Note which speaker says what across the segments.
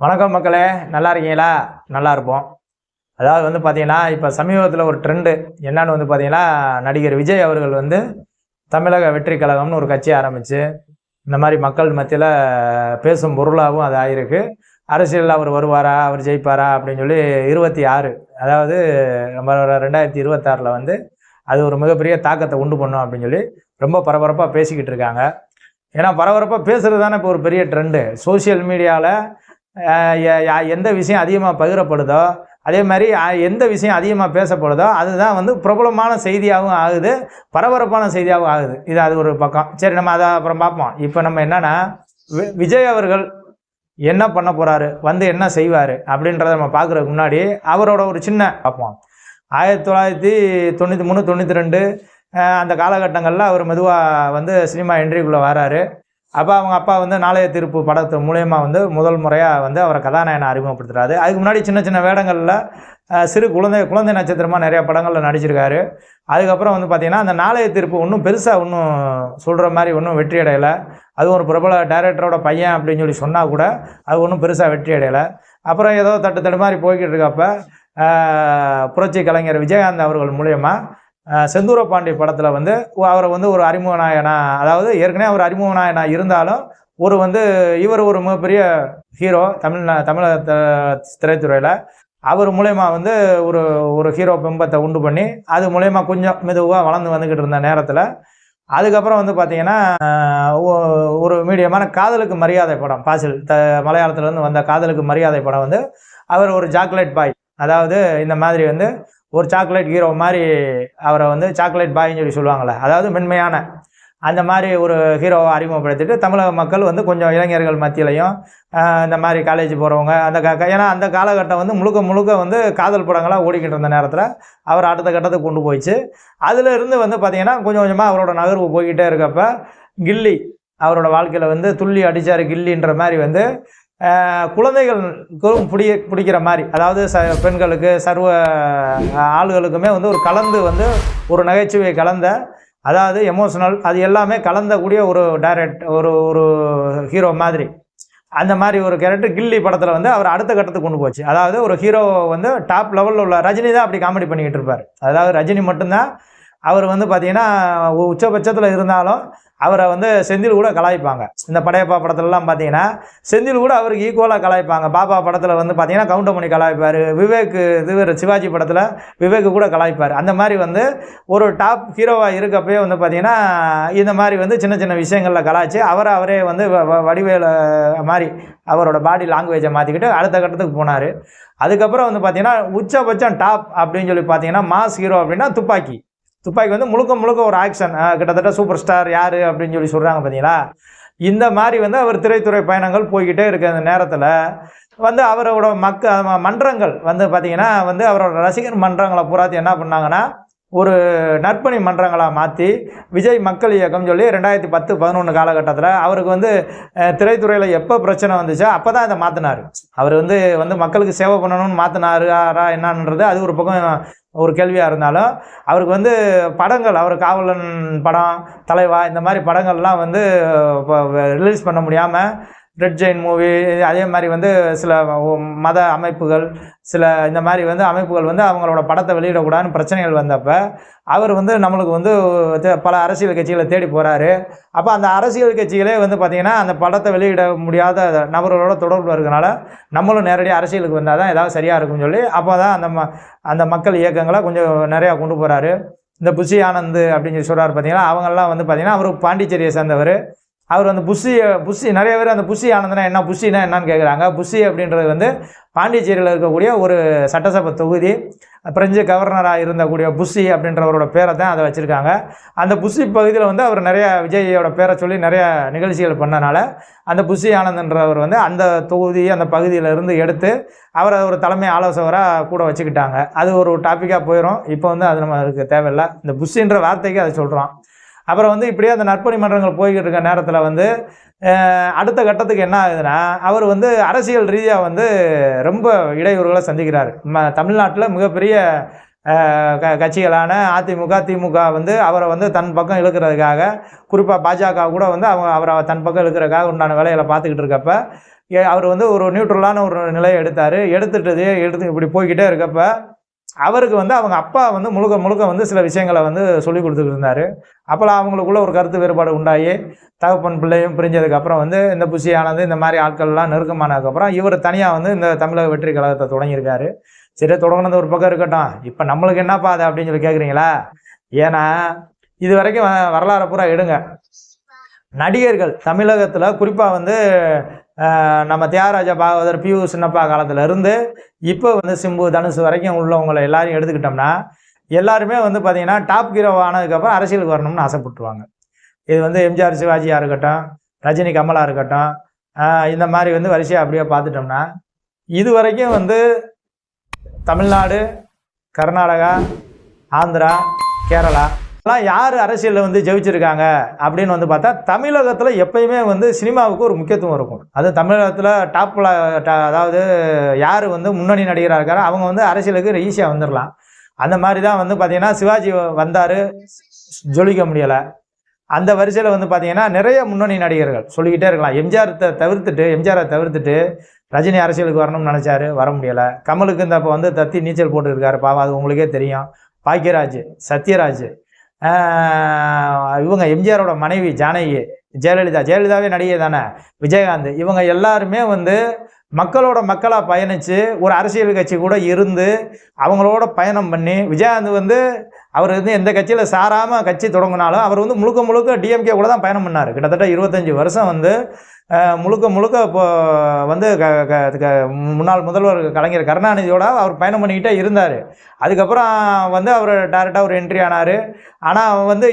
Speaker 1: வணக்கம் மக்களே நல்லா இருக்கீங்களா? நல்லா இருப்போம். அதாவது வந்து பார்த்தீங்கன்னா இப்போ சமீபத்தில் ஒரு ட்ரெண்டு என்னன்னு வந்து பார்த்தீங்கன்னா நடிகர் விஜய் அவர்கள் வந்து தமிழக வெற்றி கழகம்னு ஒரு கட்சி ஆரம்பித்து இந்த மாதிரி மக்கள் மத்தியில் பேசும் பொருளாகவும் அது ஆயிருக்கு. அரசியலில் அவர் வருவாரா அவர் ஜெயிப்பாரா அப்படின்னு சொல்லி இருபத்தி ஆறு அதாவது நம்ம ரெண்டாயிரத்தி இருபத்தாறில் வந்து அது ஒரு மிகப்பெரிய தாக்கத்தை உண்டு பண்ணும் அப்படின்னு சொல்லி ரொம்ப பரபரப்பாக பேசிக்கிட்டு இருக்காங்க. ஏன்னா பரபரப்பாக பேசுகிறது தானே இப்போ ஒரு பெரிய ட்ரெண்டு சோஷியல் மீடியாவில் எந்த விஷயம் அதிகமாக பகிரப்படுதோ அதே மாதிரி எந்த விஷயம் அதிகமாக பேசப்படுதோ அதுதான் வந்து பிரபலமான செய்தியாகவும் ஆகுது பரபரப்பான செய்தியாகவும் ஆகுது. இது அது ஒரு பக்கம். சரி நம்ம அதை அப்புறம் பார்ப்போம். இப்போ நம்ம என்னன்னா வி- விஜய் அவர்கள் என்ன பண்ண போகிறாரு வந்து என்ன செய்வார் அப்படின்றத நம்ம பார்க்குறதுக்கு முன்னாடி அவரோட ஒரு சின்ன பார்ப்போம். ஆயிரத்தி தொள்ளாயிரத்தி தொண்ணூற்றி மூணு தொண்ணூற்றி ரெண்டு அந்த காலகட்டங்களில் அவர் மெதுவாக வந்து சினிமா என்ட்ரிக்குள்ளே வராரு. அப்போ அவங்க அப்பா வந்து நாளைய திருப்பு படத்து மூலயமா வந்து முதல் முறையாக வந்து அவரை கதாநாயகனை அறிமுகப்படுத்துகிறாரு அதுக்கு முன்னாடி சின்ன சின்ன வேடங்களில் சிறு குழந்தை குழந்தை நட்சத்திரமாக நிறைய படங்களில் நடிச்சிருக்காரு. அதுக்கப்புறம் வந்து பார்த்திங்கன்னா அந்த நாளைய திருப்பு ஒன்றும் பெருசாக ஒன்றும் சொல்கிற மாதிரி ஒன்றும் வெற்றி அடையலை. அதுவும் ஒரு பிரபல டைரக்டரோட பையன் அப்படின்னு சொல்லி சொன்னால் கூட அது ஒன்றும் பெருசாக வெற்றி அடையலை. அப்புறம் ஏதோ தட்டு தடு மாதிரி போய்கிட்டு இருக்கப்ப புரட்சி கலைஞர் விஜயகாந்த் அவர்கள் மூலயமா செந்தூர பாண்டி படத்தில் வந்து அவரை வந்து ஒரு அறிமுக நாயனா அதாவது ஏற்கனவே அவர் அறிமுக நாயனா இருந்தாலும் ஒரு வந்து இவர் ஒரு மிகப்பெரிய ஹீரோ தமிழ் தமிழக திரைத்துறையில். அவர் மூலயமா வந்து ஒரு ஒரு ஹீரோ பிம்பத்தை உண்டு பண்ணி அது மூலயமா கொஞ்சம் மெதுவாக வளர்ந்து வந்துக்கிட்டு இருந்த நேரத்தில். அதுக்கப்புறம் வந்து பார்த்தீங்கன்னா ஒரு மீடியமான காதலுக்கு மரியாதை படம் பாசில் த மலையாளத்துலேருந்து வந்த காதலுக்கு மரியாதை படம் வந்து அவர் ஒரு சாக்லேட் பாய் அதாவது இந்த மாதிரி வந்து ஒரு சாக்லேட் ஹீரோ மாதிரி அவரை வந்து சாக்லேட் பாய்ன்னு சொல்லி சொல்லுவாங்கள்ல அதாவது மென்மையான. அந்த மாதிரி ஒரு ஹீரோவை அறிமுகப்படுத்திட்டு தமிழக மக்கள் வந்து கொஞ்சம் இளைஞர்கள் மத்தியிலையும் இந்த மாதிரி காலேஜ் போகிறவங்க அந்த க ஏன்னா அந்த காலகட்டம் வந்து முழுக்க முழுக்க வந்து காதல் படங்களாக ஓடிக்கிட்டு இருந்த நேரத்தில் அவர் அடுத்த கட்டத்துக்கு கொண்டு போயிடுச்சு அதிலிருந்து வந்து பார்த்திங்கன்னா கொஞ்சம் கொஞ்சமாக அவரோட நகர்வு போய்கிட்டே இருக்கப்ப கில்லி அவரோட வாழ்க்கையில் வந்து துள்ளி அடித்தார் கில்லின்ற மாதிரி வந்து குழந்தைகளுக்கும் பிடி பிடிக்கிற மாதிரி. அதாவது ச பெண்களுக்கு சர்வ ஆளுகளுக்குமே வந்து ஒரு கலந்து வந்து ஒரு நகைச்சுவை கலந்த அதாவது எமோஷனல் அது எல்லாமே கலந்தக்கூடிய ஒரு டைரக்ட் ஒரு ஒரு ஹீரோ மாதிரி. அந்த மாதிரி ஒரு கேரக்டர் கில்லி படத்தில் வந்து அவர் அடுத்த கட்டத்துக்கு கொண்டு போச்சு. அதாவது ஒரு ஹீரோ வந்து டாப் லெவலில் உள்ள ரஜினி தான் அப்படி காமெடி பண்ணிக்கிட்டு இருப்பார். அதாவது ரஜினி மட்டும்தான் அவர் வந்து பார்த்திங்கன்னா உச்சபட்சத்தில் இருந்தாலும் அவரை வந்து செந்தில் கூட கலாய்ப்பாங்க. இந்த படையப்பா படத்துலலாம் பார்த்தீங்கன்னா செந்தில் கூட அவருக்கு ஈக்குவலாக கலாய்ப்பாங்க. பாபா படத்தில் வந்து பார்த்தீங்கன்னா கவுண்டமணி கலாய்ப்பார். விவேக் இது சிவாஜி படத்தில் விவேக் கூட கலாய்ப்பார். அந்த மாதிரி வந்து ஒரு டாப் ஹீரோவாக இருக்கப்பயே வந்து பார்த்தீங்கன்னா இந்த மாதிரி வந்து சின்ன சின்ன விஷயங்களில் கலாய்ச்சி அவரை அவரே வந்து வ- வ- வடிவேல மாதிரி அவரோட பாடி லாங்குவேஜை மாற்றிக்கிட்டு அடுத்த கட்டத்துக்கு போனார். அதுக்கப்புறம் வந்து பார்த்தீங்கன்னா உச்சபட்சம் டாப் அப்படின்னு சொல்லி பார்த்தீங்கன்னா மாஸ் ஹீரோ அப்படின்னா துப்பாக்கி. துப்பாக்கி வந்து முழுக்க முழுக்க ஒரு ஆக்ஷன். கிட்டத்தட்ட சூப்பர் ஸ்டார் யார் அப்படின்னு சொல்லி சொல்கிறாங்க பார்த்தீங்களா இந்த மாதிரி வந்து அவர் திரைத்துறை பயணங்கள் போய்கிட்டே இருக்க அந்த நேரத்தில். வந்து அவரோட மக்க மன்றங்கள் வந்து பார்த்தீங்கன்னா வந்து அவரோட ரசிகர் மன்றங்களை பூராத்தி என்ன பண்ணாங்கன்னா ஒரு நற்பணி மன்றங்களாக மாற்றி விஜய் மக்கள் இயக்கம் சொல்லி ரெண்டாயிரத்தி பத்து பதினொன்று காலகட்டத்தில் அவருக்கு வந்து திரைத்துறையில் எப்போ பிரச்சனை வந்துச்சோ அப்போ தான் இதை மாற்றினார் அவர் வந்து வந்து மக்களுக்கு சேவை பண்ணணும்னு மாற்றினாரா என்னன்றது அது ஒரு பக்கம் ஒரு கேள்வியாக இருந்தாலும் அவருக்கு வந்து படங்கள் அவர் காவலன் படம் தலைவா இந்த மாதிரி படங்கள்லாம் வந்து ரிலீஸ் பண்ண முடியாமல் ரெட் ஜெயின் மூவி அதே மாதிரி வந்து சில மத அமைப்புகள் சில இந்த மாதிரி வந்து அமைப்புகள் வந்து அவங்களோட படத்தை வெளியிடக்கூடாதுன்னு பிரச்சனைகள் வந்தப்போ அவர் வந்து நம்மளுக்கு வந்து பல அரசியல் கட்சிகளை தேடி போகிறாரு அப்போ அந்த அரசியல் கட்சிகளே வந்து பார்த்திங்கன்னா அந்த படத்தை வெளியிட முடியாத நபர்களோட தொடர்பு இருக்கிறனால நம்மளும் நேரடியாக அரசியலுக்கு வந்தால் தான் ஏதாவது சரியாக இருக்கும்னு சொல்லி அப்போ தான் அந்த ம அந்த மக்கள் இயக்கங்களை கொஞ்சம் நிறையா கொண்டு போகிறாரு இந்த புஷி ஆனந்த் அப்படின்னு சொல்லி சொல்கிறார் பார்த்தீங்கன்னா அவங்கெல்லாம் வந்து பார்த்திங்கன்னா அவர் பாண்டிச்சேரியை சேர்ந்தவர். அவர் வந்து புஷி புஷி நிறைய பேர் அந்த புஷி ஆனந்தனா என்ன புஷினா என்னன்னு கேட்குறாங்க புஷி அப்படின்றது வந்து பாண்டிச்சேரியில் இருக்கக்கூடிய ஒரு சட்டசபை தொகுதி பிரெஞ்சு கவர்னராக இருந்தக்கூடிய புஷி அப்படின்றவரோட பேரை தான் அதை வச்சுருக்காங்க. அந்த புஷி பகுதியில் வந்து அவர் நிறைய விஜயோட பேரை சொல்லி நிறைய நிகழ்ச்சிகள் பண்ணனால அந்த புஷி ஆனந்தன்றவர் வந்து அந்த தொகுதி அந்த பகுதியில் இருந்து எடுத்து அவரை ஒரு தலைமை ஆலோசகராக கூட வச்சுக்கிட்டாங்க. அது ஒரு டாப்பிக்காக போயிடும் இப்போ வந்து அது நமக்கு தேவையில்லை. இந்த புஷின்ற வார்த்தைக்கு அதை சொல்கிறோம் அப்புறம் வந்து இப்படியே அந்த நற்பணி மன்றங்கள் போய்கிட்டு இருக்க நேரத்தில் வந்து அடுத்த கட்டத்துக்கு என்ன ஆகுதுன்னா அவர் வந்து அரசியல் ரீதியாக வந்து ரொம்ப இடையூறுகளை சந்திக்கிறார். ம தமிழ்நாட்டில் மிகப்பெரிய க கட்சிகளான அதிமுக திமுக வந்து அவரை வந்து தன் பக்கம் இழுக்கிறதுக்காக குறிப்பாக பாஜக கூட வந்து அவங்க அவரை தன் பக்கம் இழுக்கிறதுக்காக உண்டான வேலைகளை பார்த்துக்கிட்டு இருக்கப்ப ஏ- அவர் வந்து ஒரு நியூட்ரலான ஒரு நிலையை எடுத்தார். எடுத்துட்டது எடுத்து இப்படி போய்கிட்டே இருக்கப்போ அவருக்கு வந்து அவங்க அப்பா வந்து முழுக்க முழுக்க வந்து சில விஷயங்களை வந்து சொல்லி கொடுத்துட்டு இருந்தார். அப்போலாம் அவங்களுக்குள்ள ஒரு கருத்து வேறுபாடு உண்டாகி தகப்பன் பிள்ளையும் பிரிஞ்சதுக்கப்புறம் வந்து இந்த புஷி ஆனது இந்த மாதிரி ஆட்கள்லாம் நெருக்கமானதுக்கப்புறம் இவர் தனியாக வந்து இந்த தமிழக வெற்றி கழகத்தை தொடங்கியிருக்காரு. சரி தொடங்கினது ஒரு பக்கம் இருக்கட்டும். இப்போ நம்மளுக்கு என்னப்பா அது அப்படின்னு சொல்லி கேட்குறீங்களா ஏன்னா இது வரைக்கும் வ- வரலாறை பூரா எடுங்க. நடிகர்கள் தமிழகத்தில் குறிப்பாக வந்து நம்ம தியாகராஜ பாகவதர் பியூ சின்னப்பா காலத்தில் இருந்து இப்போ வந்து சிம்பு தனுஷ் வரைக்கும் உள்ளவங்களை எல்லாரையும் எடுத்துக்கிட்டோம்னா எல்லாருமே வந்து பார்த்தீங்கன்னா டாப் ஹீரோ ஆனதுக்கப்புறம் அரசியலுக்கு வரணும்னு ஆசைப்பட்டுருவாங்க. இது வந்து எம்ஜிஆர் சிவாஜியாக இருக்கட்டும் ரஜினி கமலாக இருக்கட்டும் இந்த மாதிரி வந்து வரிசையாக அப்படியே பார்த்துட்டோம்னா இது வரைக்கும் வந்து தமிழ்நாடு கர்நாடகா ஆந்திரா கேரளா எல்லாம் யார் அரசியலில் வந்து ஜெயிச்சிருக்காங்க அப்படின்னு வந்து பார்த்தா தமிழகத்தில் எப்பயுமே வந்து சினிமாவுக்கு ஒரு முக்கியத்துவம் இருக்கும். அது தமிழகத்தில் டாப்பில் அதாவது யார் வந்து முன்னணி நடிகராக இருக்காரோ அவங்க வந்து அரசியலுக்கு ஈஸியாக வந்துடலாம் அந்த மாதிரி தான் வந்து பார்த்தீங்கன்னா சிவாஜி வந்தார் ஜொலிக்க முடியலை. அந்த வரிசையில் வந்து பார்த்தீங்கன்னா நிறைய முன்னணி நடிகர்கள் சொல்லிக்கிட்டே இருக்கலாம். எம்ஜிஆர் தவிர்த்துட்டு எம்ஜிஆரை தவிர்த்துட்டு ரஜினி அரசியலுக்கு வரணும்னு நினச்சாரு வர முடியலை. கமலுக்கு இந்த இப்போ வந்து தத்தி நீச்சல் போட்டுருக்காரு பாவம் அது உங்களுக்கே தெரியும். பாக்கியராஜ் சத்யராஜ் இவங்க எம்ஜிஆரோட மனைவி ஜானகி ஜெயலலிதா. ஜெயலலிதாவே நடிகை தானே? விஜயகாந்த். இவங்க எல்லாருமே வந்து மக்களோட மக்களாக பயணித்து ஒரு அரசியல் கட்சி கூட இருந்து அவங்களோட பயணம் பண்ணி விஜயகாந்த் வந்து அவர் வந்து எந்த கட்சியில் சாராமல் கட்சி தொடங்கினாலும் அவர் வந்து முழுக்க முழுக்க டிஎம்கே கூட தான் பயணம் பண்ணார். கிட்டத்தட்ட இருபத்தஞ்சி வருஷம் வந்து முழுக்க முழுக்க இப்போ வந்து க க க- முன்னாள் முதல்வர் கலைஞர் கருணாநிதியோட அவர் பயணம் பண்ணிக்கிட்டே இருந்தார். அதுக்கப்புறம் வந்து அவர் டேரெக்டாக ஒரு என்ட்ரி ஆனார். ஆனால் வந்து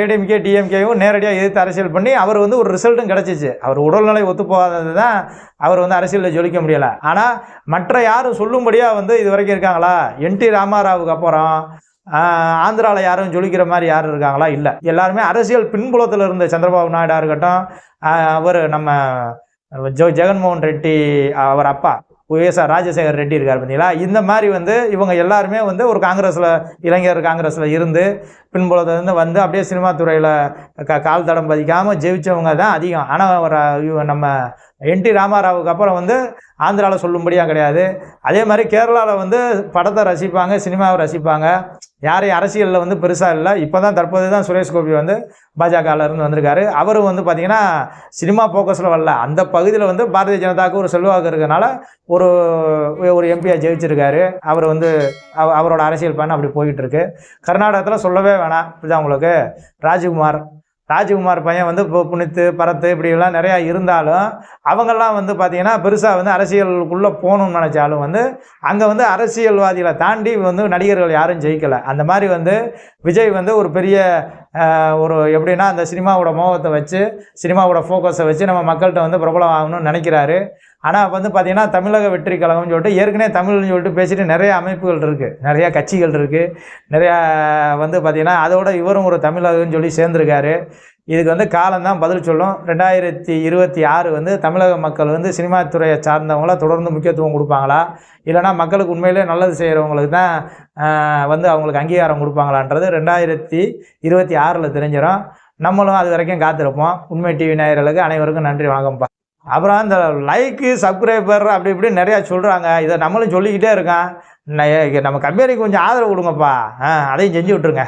Speaker 1: ஏடிஎம்கே டிஎம்கேயும் நேரடியாக எதிர்த்து அரசியல் பண்ணி அவர் வந்து ஒரு ரிசல்ட்டும் கிடச்சிச்சு. அவர் உடல்நிலை ஒத்து போகாதது தான் அவர் வந்து அரசியலில் ஜொலிக்க முடியலை. ஆனால் மற்ற யாரும் சொல்லும்படியாக வந்து இது வரைக்கும் இருக்காங்களா? என்டி ராமாராவுக்கு அப்புறம் ஆந்திராவில் யாரும் ஜொலிக்கிற மாதிரி யாரும் இருக்காங்களா? இல்லை. எல்லாருமே அரசியல் பின்புலத்தில் இருந்த சந்திரபாபு நாயுடா இருக்கட்டும் அவர் நம்ம ஜோ ஜெகன்மோகன் ரெட்டி அவர் அப்பா ஒய்எஸ்ஆர் ராஜசேகர் ரெட்டி இருக்கார் பார்த்தீங்களா இந்த மாதிரி வந்து இவங்க எல்லாருமே வந்து ஒரு காங்கிரஸில் இளைஞர் காங்கிரஸில் இருந்து பின்புலத்திலேருந்து வந்து அப்படியே சினிமா துறையில் க கால் தடம் பதிக்காமல் ஜெயிச்சவங்க தான் அதிகம். ஆனால் ஒரு நம்ம என்டி ராமாராவுக்கு அப்புறம் வந்து ஆந்திராவில் சொல்லும்படியாக கிடையாது. அதே மாதிரி கேரளாவில் வந்து படத்தை ரசிப்பாங்க சினிமாவை ரசிப்பாங்க. யாரையும் அரசியலில் வந்து பெருசாக இல்லை. இப்போ தான் தற்போது தான் சுரேஷ் கோபி வந்து பாஜகவில் இருந்து வந்திருக்காரு. அவரும் வந்து பார்த்திங்கன்னா சினிமா ஃபோக்கஸில் வரல. அந்த பகுதியில் வந்து பாரதிய ஜனதாவுக்கு ஒரு செல்வாக்கு இருக்கிறதுனால ஒரு ஒரு எம்பியாக ஜெயிச்சிருக்காரு. அவர் வந்து அவரோட அரசியல் பயணம் அப்படி போயிட்டு இருக்கு. கர்நாடகத்தில் சொல்லவே வேணாம். இதுதான் உங்களுக்கு? ராஜ்குமார். ராஜ்குமார் பையன் வந்து இப்போ புனித்து பரத்து இப்படிலாம் நிறையா இருந்தாலும் அவங்கெல்லாம் வந்து பார்த்திங்கன்னா பெருசாக வந்து அரசியலுக்குள்ளே போகணும்னு நினச்சாலும் வந்து அங்கே வந்து அரசியல்வாதிகளை தாண்டி வந்து நடிகர்கள் யாரும் ஜெயிக்கலை. அந்த மாதிரி வந்து விஜய் வந்து ஒரு பெரிய ஒரு எப்படின்னா அந்த சினிமாவோட மோகத்தை வச்சு சினிமாவோட ஃபோக்கஸை வச்சு நம்ம மக்கள்கிட்ட வந்து பிரபலம் ஆகணும்னு நினைக்கிறாரு. ஆனால் வந்து பார்த்திங்கன்னா தமிழக வெற்றி கழகம்னு சொல்லிட்டு ஏற்கனவே தமிழ்னு சொல்லிட்டு பேசிட்டு நிறைய அமைப்புகள் இருக்குது நிறையா கட்சிகள் இருக்குது நிறையா வந்து பார்த்திங்கன்னா அதோட இவரும் ஒரு தமிழகன்னு சொல்லி சேர்ந்துருக்காரு. இதுக்கு வந்து காலம்தான் பதில் சொல்லும். ரெண்டாயிரத்தி இருபத்தி ஆறு வந்து தமிழக மக்கள் வந்து சினிமா துறையை சார்ந்தவங்களாம் தொடர்ந்து முக்கியத்துவம் கொடுப்பாங்களா? இல்லைனா மக்களுக்கு உண்மையிலே நல்லது செய்கிறவங்களுக்கு தான் வந்து அவங்களுக்கு அங்கீகாரம் கொடுப்பாங்களான்றது ரெண்டாயிரத்தி இருபத்தி ஆறில் தெரிஞ்சிடும். நம்மளும் அது வரைக்கும் காத்திருப்போம். உண்மை டிவி நேயர்களுக்கு அனைவருக்கும் நன்றி வணக்கம்ப்பா. அப்புறம் இந்த லைக்கு சப்ஸ்கிரைபர் அப்படி இப்படி நிறையா சொல்கிறாங்க இதை நம்மளும் சொல்லிக்கிட்டே இருக்கான். நம்ம கம்பெனிக்கு கொஞ்சம் ஆதரவு கொடுங்கப்பா. ஆ அதையும் செஞ்சு விட்ருங்க